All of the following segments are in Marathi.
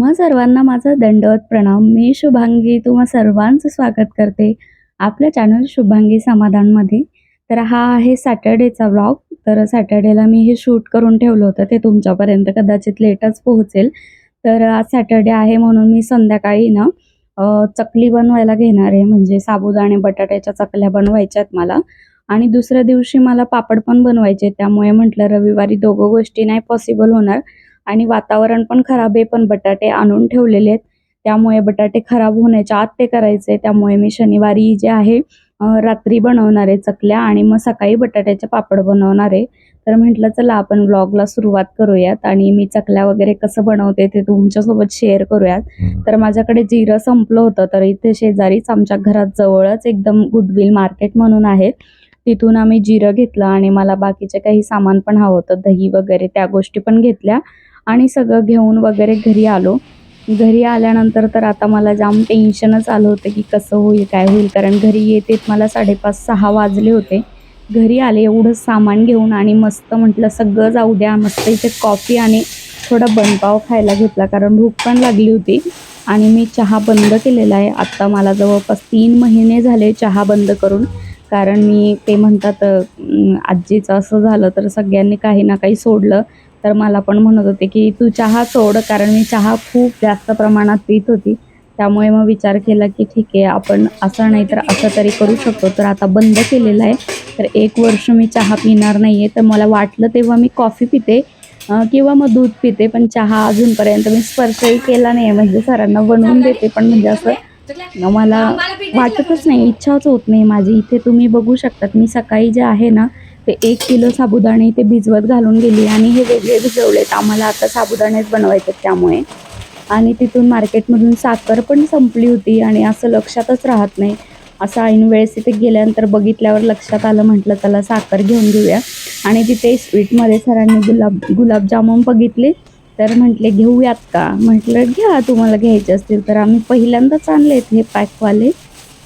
तुम्हा सर्वांना माझा दंडवत प्रणाम. मी शुभांगी. तुम्हा सर्वांचं स्वागत करते आपल्या चॅनल शुभांगी समाधानमध्ये. तर हा आहे सॅटर्डेचा व्लॉग तर सॅटर्डेला मी हे शूट करून ठेवलं होतं. ते तुमच्यापर्यंत कदाचित लेटच पोहोचेल. तर आज सॅटर्डे आहे म्हणून मी संध्याकाळी ना चकली बनवायला घेणार आहे. म्हणजे साबुदाणे बटाट्याच्या चकल्या बनवायच्या आहेत मला. आणि दुसऱ्या दिवशी मला पापड पण बनवायचे त्यामुळे म्हटलं रविवारी दोघं गोष्टी नाही पॉसिबल होणार. आणि वातावरण पण खराब आहे पण बटाटे आणून ठेवलेले आहेत. त्यामुळे बटाटे खराब होण्याच्या आत ते करायचे. त्यामुळे मी शनिवारी जे आहे रात्री बनवणार आहे चकल्या आणि मग सकाळी बटाट्याचे पापड बनवणार आहे. तर म्हटलं चला आपण व्लॉगला सुरुवात करूयात आणि मी चकल्या वगैरे कसं बनवते ते तुमच्यासोबत शेअर करूयात. तर माझ्याकडे जिरं संपलं होतं तर इथे शेजारीच आमच्या घरात जवळच एकदम गुडविल मार्केट म्हणून आहे. तिथून आम्ही जिरं घेतलं आणि मला बाकीचे काही सामान पण हवं होतं दही वगैरे त्या गोष्टी पण घेतल्या. आणि सगळं घेऊन वगैरे घरी आलो. घरी आल्यानंतर तर आता मला जाम टेन्शनच आलं होतं की कसं होईल काय होईल. कारण घरी येते मला साडेपाच सहा वाजले होते. घरी आले एवढं सामान घेऊन आणि मस्त म्हटलं सगळं जाऊ द्या. मस्त इथे कॉफी आणि थोडा बनपाव खायला घेतला. कारण भूक पण लागली होती. आणि मी चहा बंद केलेला आहे. आत्ता मला जवळपास तीन महिने झाले चहा बंद करून. कारण मी ते म्हणतात आजीचं असं झालं तर सगळ्यांनी काही ना काही सोडलं. तर मला पण म्हणत होते की तू चहा सोड कारण मी चहा खूप जास्त प्रमाणात पित होती. त्यामुळे मग विचार केला की ठीक आहे आपण असं नाही तर असं तरी करू शकतो. तर आता बंद केलेलं आहे. तर एक वर्ष मी चहा पिणार नाही आहे तर मला वाटलं तेव्हा मी कॉफी पिते किंवा मग दूध पिते पण चहा अजूनपर्यंत मी स्पर्शही केला नाही आहे म्हणजे सरांना बनवून देते पण म्हणजे असं मला वाटतच नाही इच्छाच होत नाही. माझी इथे तुम्ही बघू शकतात. मी सकाळी जे आहे ना ते एक किलो साबुदाणे इथे भिजवत घालून गेली आणि हे वेगळे भिजवलेत. आम्हाला आता साबुदाणेच बनवायचे त्यामुळे. आणि तिथून मार्केटमधून साखर पण संपली होती आणि असं लक्षातच राहत नाही. असं ऐन वेळेस तिथे गेल्यानंतर बघितल्यावर लक्षात आलं म्हटलं चला साखर घेऊन घेऊया. आणि तिथे स्वीटमध्ये सरांनी गुलाब गुलाबजामुन बघितले. तर म्हटले घेऊयात का? म्हटलं घ्या तुम्हाला घ्यायचे असतील. तर आम्ही पहिल्यांदाच आणलेत हे पॅकवाले.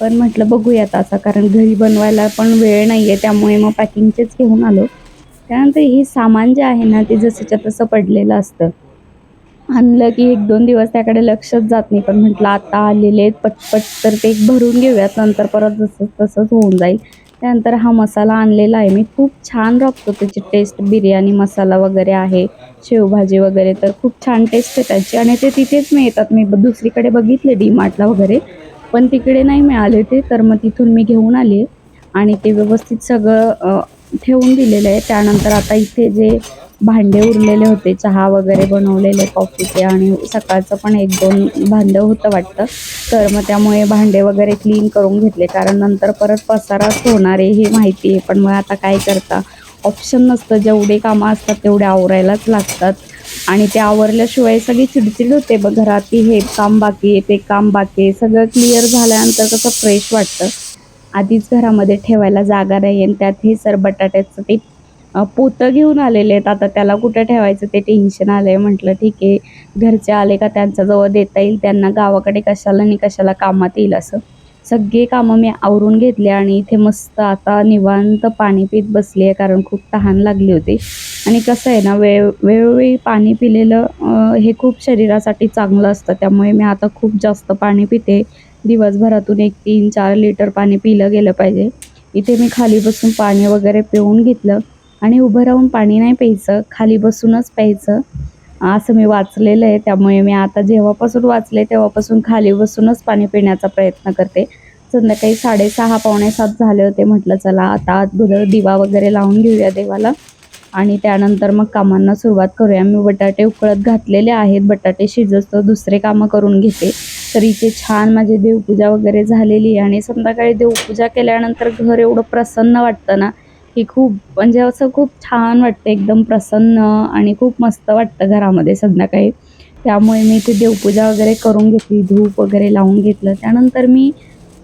पण म्हटलं बघूयात आता कारण घरी बनवायला पण वेळ नाही आहे त्यामुळे मग पॅकिंगचेच घेऊन आलो. त्यानंतर हे सामान जे आहे ना ते जसंच्या तसं पडलेलं असतं. आणलं की एक दोन दिवस त्याकडे लक्षच जात नाही पण म्हटलं आता आलेले आहेत पटपट तर ते एक भरून घेऊयात नंतर परत जसं तसंच होऊन जाईल. त्यानंतर हा मसाला आणलेला आहे मी खूप छान राखतो त्याची टेस्ट बिर्याणी मसाला वगैरे आहे शेवभाजी वगैरे तर खूप छान टेस्ट आहे त्याची. आणि ते तिथेच मिळतात मी दुसरीकडे बघितले डी मार्टला वगैरे. पण तिकडे नाही मिळाले ते तर मग तिथून मी घेऊन आले आणि ते व्यवस्थित सगळं ठेवून दिलेलं आहे. त्यानंतर आता इथे जे भांडे उरलेले होते चहा वगैरे बनवलेले कॉफीचे आणि सकाळचं पण एक दोन भांडं होतं वाटतं. तर मग त्यामुळे भांडे वगैरे क्लीन करून घेतले. कारण नंतर परत पसाराच होणार आहे हे माहिती आहे. पण मग आता काय करता? ऑप्शन नसतं. जेवढे कामं असतात तेवढे आवरायलाच लागतात. आणि ते आवरल्याशिवाय सगळी चिडचिड होते बघ घरात हे काम बाकी आहे ते काम बाकी आहे. सगळं क्लिअर झाल्यानंतर कसं फ्रेश वाटतं. आधीच घरामध्ये ठेवायला जागा नाही आणि त्यात हे सर बटाट्याचं ते पोतं घेऊन आलेले आहेत. आता त्याला कुठं ठेवायचं ते टेन्शन आलं आहे म्हटलं ठीक आहे घरचे आले का त्यांच्याजवळ देता येईल? त्यांना गावाकडे कशाला आणि कशाला कामात येईल असं. सगळे कामं मी आवरून घेतले आणि इथे मस्त आता निवांत पाणी पित बसली आहे कारण खूप तहान लागली होती. आणि कसं आहे ना वेळ वेळोवेळी पाणी पिलेलं हे खूप शरीरासाठी चांगलं असतं. त्यामुळे मी आता खूप जास्त पाणी पिते. दिवसभरातून एक तीन चार लिटर पाणी पिलं गेलं पाहिजे. इथे मी खाली बसून पाणी वगैरे पिऊन घेतलं. आणि उभं राहून पाणी नाही प्यायचं. खाली बसूनच प्यायचं. असं मी वाचलेलं आहे. त्यामुळे मी आता जेव्हापासून वाचले तेव्हापासून खाली बसूनच पाणी पिण्याचा प्रयत्न करते. संध्याकाळी साडेसहा पावणे सात झाले होते म्हटलं चला आता अगोदर दिवा वगैरे लावून घेऊया देवाला. आणि त्यानंतर मग कामांना सुरुवात करूया. मी बटाटे उकळत घातलेले आहेत. बटाटे शिजत दुसरे कामं करून घेते. तर इथे छान माझी देवपूजा वगैरे झालेली आहे. आणि संध्याकाळी देवपूजा केल्यानंतर घर एवढं प्रसन्न वाटतं ना की खूप म्हणजे असं खूप छान वाटतं एकदम प्रसन्न आणि खूप मस्त वाटतं घरामध्ये संध्याकाळी. त्यामुळे मी इथे देवपूजा वगैरे करून घेतली धूप वगैरे लावून घेतलं. त्यानंतर मी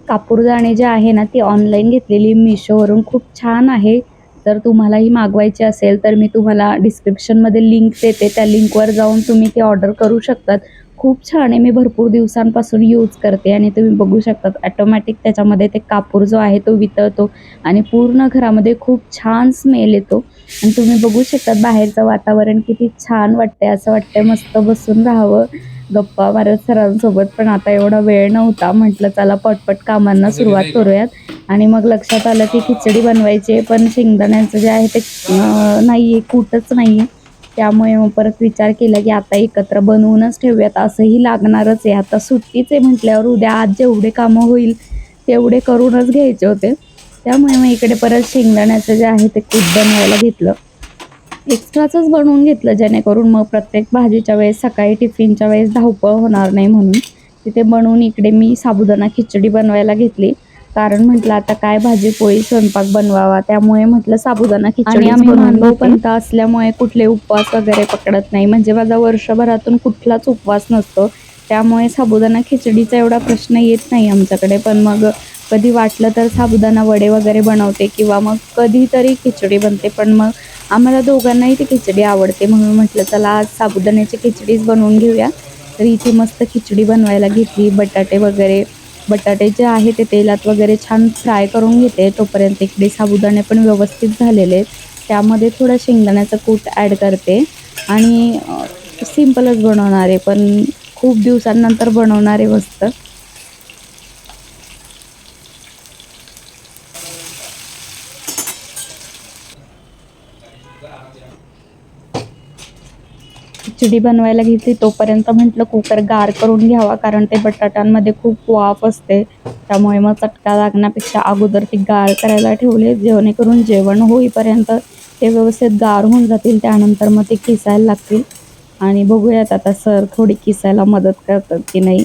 कापूरदाणे जे आहे ना ती ऑनलाईन घेतलेली मिशोवरून खूप छान आहे. जर तुम्हालाही मागवायची असेल तर मी तुम्हाला डिस्क्रिप्शनमध्ये लिंक देते. त्या लिंकवर जाऊन तुम्ही ते ऑर्डर करू शकतात. खूप छान आहे. मी भरपूर दिवसांपासून यूज करते आणि तुम्ही बघू शकतात ॲटोमॅटिक त्याच्यामध्ये ते कापूर जो आहे तो वितळतो आणि पूर्ण घरामध्ये खूप छान स्मेल येतो. आणि तुम्ही बघू शकतात बाहेरचं वातावरण किती छान वाटतंय असं वाटतंय मस्त बसून राहावं. गप्पा मारत सरांसोबत पण आता एवढा वेळ नव्हता म्हटलं चला पटपट कामांना सुरुवात करूयात. आणि मग लक्षात आलं की खिचडी बनवायची आहे पण शेंगदाण्याचं जे आहे ते नाही आहे कूटच नाही आहे त्यामुळे मग परत विचार केला की आता एकत्र बनवूनच ठेवूयात असंही लागणारच आहे. आता सुट्टीच आहे म्हटल्यावर उद्या आज जेवढे कामं होईल तेवढे करूनच घ्यायचे होते. त्यामुळे मग इकडे परत शेंगदाण्याचं जे आहे ते कूट बनवायला घेतलं. एक्स्ट्राचंच बनवून घेतलं जेणेकरून मग प्रत्येक भाजीच्या वेळेस सकाळी टिफिनच्या वेळेस धावपळ होणार नाही म्हणून. तिथे बनवून इकडे मी साबुदाणा खिचडी बनवायला घेतली. कारण म्हटलं आता काय भाजी पोळी स्वयंपाक बनवावा. त्यामुळे म्हटलं साबुदाणा खिचडी आम्ही पंत असल्यामुळे कुठले उपवास वगैरे पकडत नाही. म्हणजे माझा वर्षभरातून कुठलाच उपवास नसतो. त्यामुळे साबुदाणा खिचडीचा एवढा प्रश्न येत नाही आमच्याकडे. पण मग कधी वाटलं तर साबुदाणा वडे वगैरे बनवते किंवा मग कधीतरी खिचडी बनते. पण मग आम्हाला दोघांनाही ती खिचडी आवडते. म्हणून म्हटलं चला आज साबुदाण्याची खिचडीच बनवून घेऊया. तर इथे मस्त खिचडी बनवायला घेतली बटाटे वगैरे बटाटे जे आहे ते तेलात वगैरे छान फ्राय करून घेते. तोपर्यंत इकडे साबुदाणे पण व्यवस्थित झालेले आहेत. त्यामध्ये थोडं शेंगदाण्याचं कूट ॲड करते. आणि सिम्पलच बनवणार आहे पण खूप दिवसांनंतर बनवणारे मस्त. खिचडी बनवायला घेतली तोपर्यंत म्हटलं कुकर गार करून घ्यावा कारण ते बटाट्यांमध्ये खूप वाफ असते. त्यामुळे मग चटका लागण्यापेक्षा अगोदर ती गार करायला ठेवले जेणेकरून जेवण होईपर्यंत ते व्यवस्थित गार होऊन जातील त्यानंतर मग ते किसायला लागतील. आणि बघूयात आता सर थोडी किसायला मदत करतात की नाही.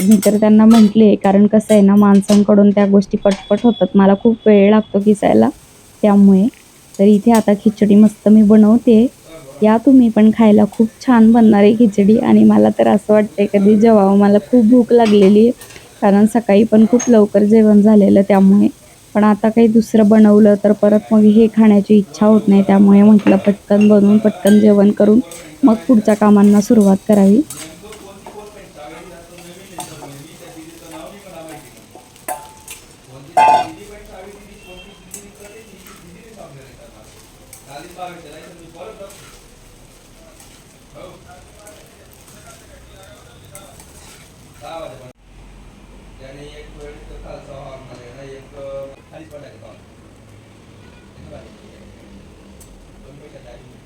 मी तर त्यांना म्हटले कारण कसं आहे ना माणसांकडून त्या गोष्टी पटपट होतात. मला खूप वेळ लागतो किसायला त्यामुळे. तर इथे आता खिचडी मस्त मी बनवते या तुम्ही पण खायला खूप छान बनणार आहे खिचडी. आणि मला तर असं वाटते कधी जेवावं मला खूप भूक लागलेली आहे कारण सकाळी पण खूप लवकर जेवण झालेलं त्यामुळे. पण आता काही दुसरं बनवलं तर परत मग हे खाण्याची इच्छा होत नाही त्यामुळे म्हटलं पटकन बनवून पटकन जेवण करून मग पुढच्या कामांना सुरुवात करावी. त्याने एक वेळ तर खालचा हॉर्न मारलेला एक खाली पडायचा हॉर्न दोन पैशात आहे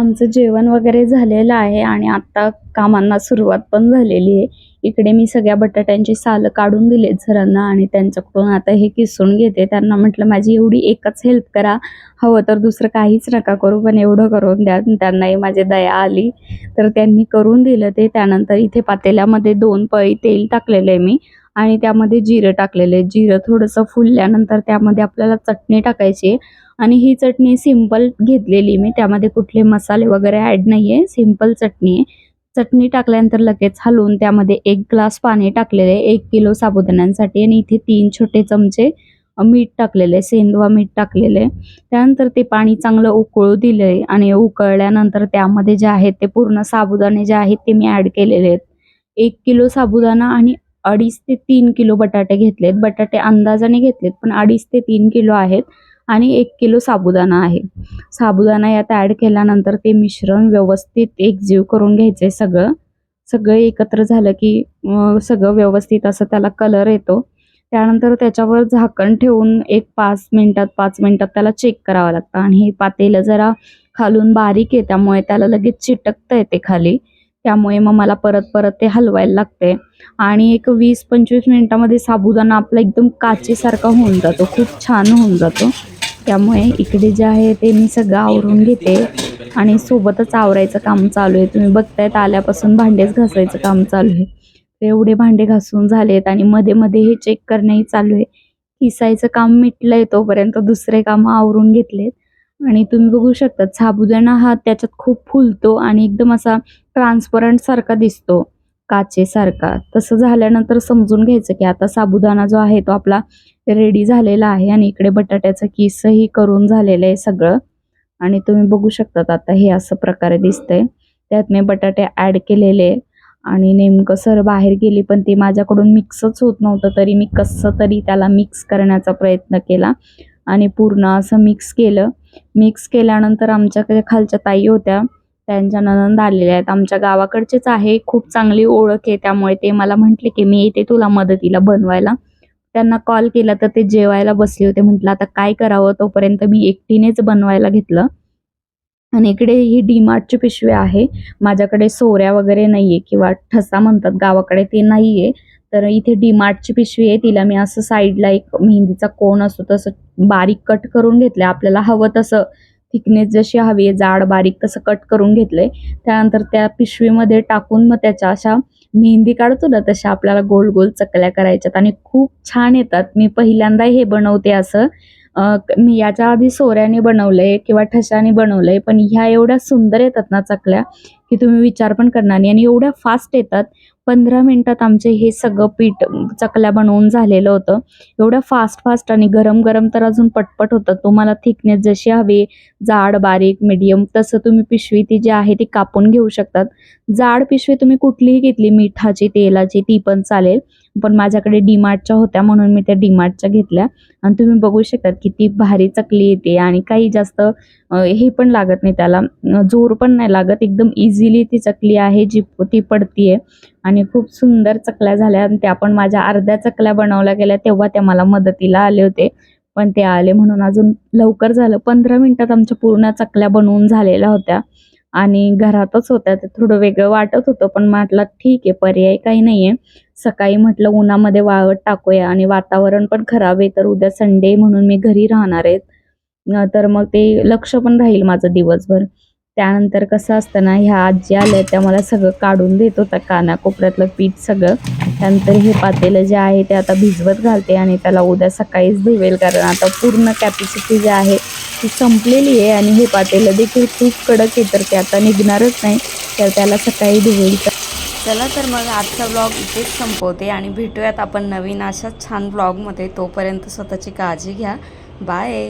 आमचं जेवण वगैरे झालेलं आहे आणि आत्ता कामांना सुरुवात पण झालेली आहे. इकडे मी सगळ्या बटाट्यांची सालं काढून दिलेत सरांना आणि त्यांच्याकडून आता हे किसून घेते. त्यांना म्हटलं माझी एवढी एकच हेल्प करा. हवं तर दुसरं काहीच नका करू पण एवढं करून द्या. त्यांनाही माझी दया आली. तर त्यांनी करून दिलं ते. त्यानंतर इथे पातेल्यामध्ये दोन पळी तेल टाकलेलं आहे मी. आणि त्यामध्ये जिरं टाकलेलं आहे. जिरं थोडंसं फुलल्यानंतर त्यामध्ये आपल्याला चटणी टाकायची आहे. आणि ही चटणी सिंपल घेतलेली मी. त्यामध्ये कुठले मसाले वगैरे ॲड नाही आहे सिंपल चटणी आहे. चटणी टाकल्यानंतर लगेच हलवून त्यामध्ये एक ग्लास पाणी टाकलेले आहे. एक किलो साबुदाण्यांसाठी आणि इथे तीन छोटे चमचे मीठ टाकलेले आहे. सेंदवा मीठ टाकलेले आहे. त्यानंतर ते पाणी चांगलं उकळू दिलं आहे. आणि उकळल्यानंतर त्यामध्ये जे आहेत ते पूर्ण साबुदाणे जे आहेत ते मी ॲड केलेले आहेत. एक किलो साबुदाणा आणि अडीच ते तीन किलो बटाटे घेतलेत. बटाटे अंदाजाने घेतलेत पण अडीच ते तीन किलो आहेत आणि एक किलो साबुदाणा आहे. साबुदाणा यात ॲड केल्यानंतर ते मिश्रण व्यवस्थित एकजीव करून घ्यायचे सगळं. सगळं एकत्र झालं की सगळं व्यवस्थित असं त्याला कलर येतो. त्यानंतर त्याच्यावर झाकण ठेवून एक पाच मिनिटात पाच मिनिटात त्याला चेक करावं लागतं. आणि हे पातेलं जरा खालून बारीक आहे त्यामुळे त्याला लगेच चिटकतं येते खाली. त्यामुळे मग मला परत परत ते हलवायला लागते. आणि एक वीस पंचवीस मिनिटामध्ये साबुदाणा आपला एकदम काचेसारखा होऊन जातो. खूप छान होऊन जातो. त्यामुळे इकडे जे आहे ते मी सगळं आवरून घेते. आणि सोबतच आवरायचं काम चालू आहे. तुम्ही बघतायत आल्यापासून भांडेच घासायचं काम चालू आहे. ते एवढे भांडे घासून झालेत आणि मध्ये मध्ये हे चेक करणंही चालू आहे. किसायचं काम मिटलंय तोपर्यंत दुसरे कामं आवरून घेतलेत. आणि तुम्ही बघू शकता साबुदाणा हा त्याच्यात खूप फुलतो आणि एकदम असा ट्रान्सपरंट सारखा दिसतो काचेसारखा. तसं झाल्यानंतर समजून घ्यायचं की आता साबुदाणा जो आहे तो आपला रेडी झालेला आहे आणि इकडे बटाट्याचं किसही करून झालेलं आहे सगळं. आणि तुम्ही बघू शकतात आता हे असं प्रकारे दिसतंय. त्यात मी बटाटे ॲड केलेले आणि नेमकं सर बाहेर गेली पण ते माझ्याकडून मिक्सच होत नव्हतं तरी मी कसं तरी त्याला मिक्स करण्याचा प्रयत्न केला. आणि पूर्ण असं मिक्स केलं. मिक्स केल्यानंतर आमच्याकडे खालच्या ताई होत्या. त्यांच्या ननंद आलेल्या आहेत. आमच्या गावाकडचेच आहे. खूप चांगली ओळख आहे. त्यामुळे ते मला म्हटले की मी येते तुला मदतीला बनवायला. त्यांना कॉल केला तर ते जेवायला बसले होते. म्हटलं आता काय करावं? तोपर्यंत मी एकटीनेच बनवायला घेतलं. आणि इकडे ही डीमार्टची पिशवी आहे. माझ्याकडे सोऱ्या वगैरे नाहीये किंवा ठसा म्हणतात. गावाकडे ते नाहीये. तर इथे डीमार्टची पिशवी आहे. तिला मी असं साईडला एक मेहंदीचा कोण असतो तसं बारीक कट करून घेतलं आपल्याला हवं तसं थिकनेस जशी हवी आहे जाड बारीक तसं कट करून घेतलंय. त्यानंतर त्या पिशवीमध्ये टाकून मग त्याच्या अशा मेहंदी काढतो ना तशा आपल्याला गोल गोल चकल्या करायच्यात आणि खूप छान येतात. मी पहिल्यांदा हे बनवते असं. मी याच्या आधी सोऱ्याने बनवलंय किंवा ठशाने बनवलंय पण ह्या एवढ्या सुंदर येतात ना चकल्या. की तुम्ही विचार पण करणार नाही. आणि एवढ्या फास्ट येतात. पंधरा मिनटात आमचे हे सगळं पीठ चकल्या बनवून झालेलं होतं. एवढं फास्ट फास्ट आणि गरम गरम तर अजून पटपट होतं. तुम्हाला थिकनेस जशी हवी जाड बारीक मिडियम तसं तुम्ही पिशवी ती जी आहे ती कापून घेऊ शकतात. जाड पिशवी तुम्ही कुठलीही घेतली मिठाची तेलाची ती पण चालेल. पण माझ्याकडे डीमार्टच्या होत्या म्हणून मी त्या डीमार्टच्या घेतल्या. आणि तुम्ही बघू शकतात किती भारी चकली येते. आणि काही जास्त हे पण लागत नाही त्याला. जोर पण नाही लागत. एकदम इझी इझिली ती चकली आहे जी ती पडतीये. आणि खूप सुंदर चकल्या झाल्या आणि त्या पण माझ्या अर्ध्या चकल्या बनवल्या गेल्या तेव्हा त्या मला मदतीला आले होते. पण ते आले म्हणून अजून लवकर झालं. पंधरा मिनिटात आमच्या पूर्ण चकल्या बनवून झालेल्या होत्या. आणि घरातच होत्या. ते थोडं वेगळं वाटत होतं पण म्हटलं ठीक आहे पर्याय काही नाहीये. सकाळी म्हटलं उन्हामध्ये वाळवत टाकूया आणि वातावरण पण खराब आहे तर उद्या संडे म्हणून मी घरी राहणार आहेत तर मग ते लक्ष पण राहील माझं दिवसभर. त्यानंतर कसं असतं ना ह्या आजी आल्या त्या मला सगळं काढून देत होता कानाकोपऱ्यातलं पीठ सगळं. त्यानंतर हे पातेलं जे आहे ते आता भिजवत घालते आणि त्याला उद्या सकाळीच धुवेल कारण आता पूर्ण कॅपॅसिटी जी आहे ती संपलेली आहे आणि हे पातेलं देखील खूप कडक आहे तर ते आता निघणारच नाही. तर त्याला सकाळी धुवेल. चला तर मग आजचा ब्लॉग इथेच संपवते आणि भेटूयात आपण नवीन अशाच छान ब्लॉगमध्ये तोपर्यंत स्वतःची काळजी घ्या. बाय